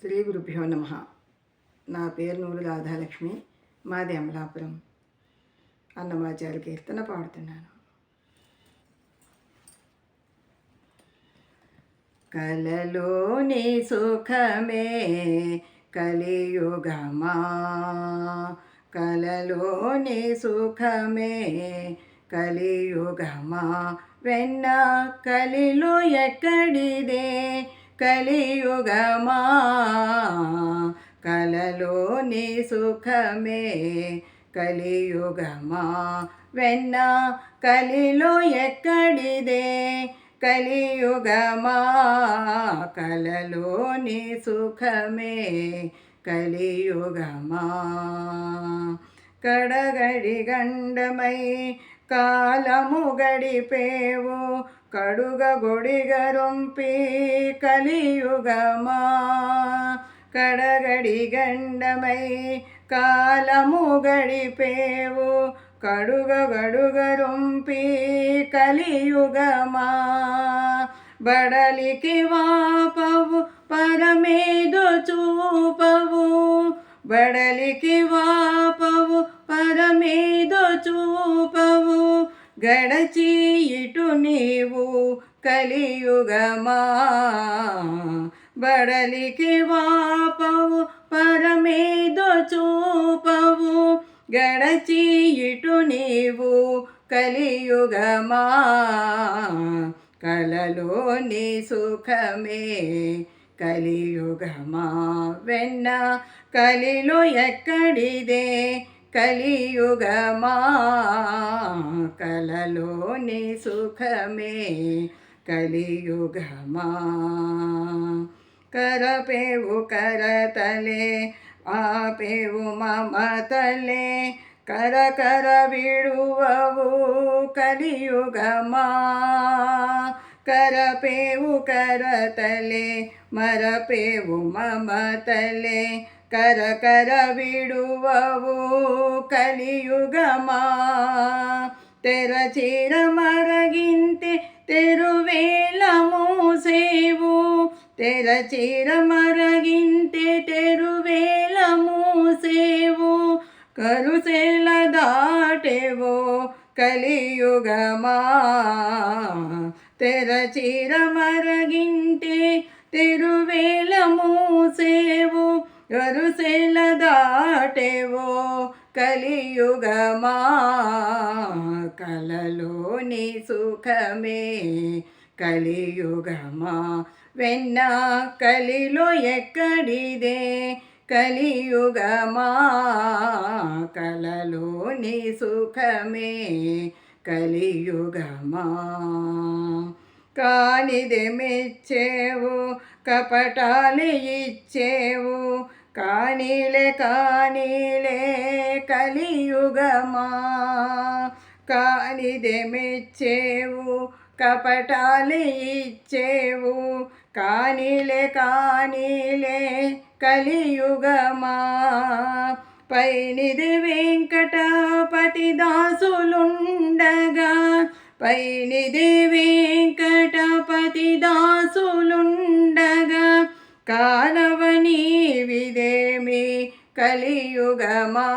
శ్రీ గురుభ్యో నమ. నా పేరు నూరు రాధాలక్ష్మి మాది అమలాపురం. అన్నమాచారి కీర్తన పాడుతున్నాను. కలలోని సుఖమే కలియుగమా? కలలోని సుఖమే కలియుగమా? వెన్న కలిలో ఎక్కడిదే? కలియుగమా? కలలోని సుఖమే కలియుగమా? వెన్న కలిలో ఎక్కడిదే కలియుగమా? కలలోని సుఖమే కలియుగమా? కడగడి గండమై కాలము గడిపేవు కడుగ గొడిగరొంపి కలియుగమా. కడగడి గండమై కాలము గడిపేవు. కడుగ గడుగరొంపి కలియుగమా. బడలికి వాపవు పరమేదు చూపవు. గడచి ఇటు నీవు కలియుగమా? బడలికి వాపవు పరమేదో చూపవు. గడచి ఇటు నీవు కలియుగమా? కలలోని సుఖమే కలియుగమా? వెన్న కలిలో ఎక్కడిదే? కలియుగమా? కలలోని సుఖమే కలియుగమా? కరపేవు కరతలే ఆపేవు మమతలే కర కర విడువవు కలియుగమా? కరపేవు కరతలే మరపేవు మమతలే కర కర విడువవు కలియుగమా? తెరచిర మరగింతే తెరువేల మూసేవు. తెరచిర మరగింతే తెరువేల మూసేవు. కరుసేల దాటేవో కలియుగమా? తెరచిర మరగింటే తెరువేల మూసేవు దాటేవో కలియుగమా? కలలోని సుఖమే కలియుగమా? వెన్న కలిలో ఎక్కడిదే కలియుగమా? కలలోని సుఖమే కలియుగమా? కానిది మెచ్చేవు కపటాలు ఇచ్చేవు కానీలే కానీలే కలియుగమా? కానిదే మెచ్చేవు కపటాలు ఇచ్చేవు. కానీలే కానీలే కలియుగమా? పైనిది వెంకటపతి దాసులుండగా పైనిది వెంకటపతి దాసులుండగా కానవ విదేమి కలియుగమా?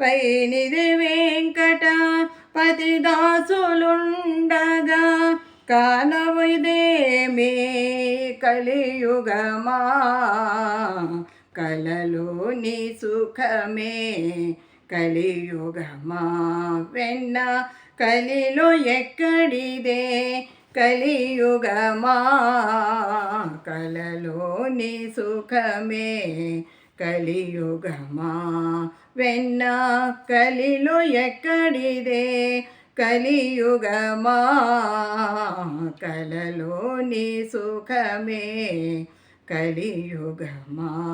పైనిది వెంకటపతి దాసులుండగా కాలవిదేమి కలియుగమా? కలలోని సుఖమే కలియుగమా? వెన్న కలిలో ఎక్కడిదే? కలియుగమా? కలలోని సుఖమే కలియుగమా? వెన్న కలిలో ఎక్కడిదే? కలియుగమా? కలలోని సుఖమే కలియుగమా?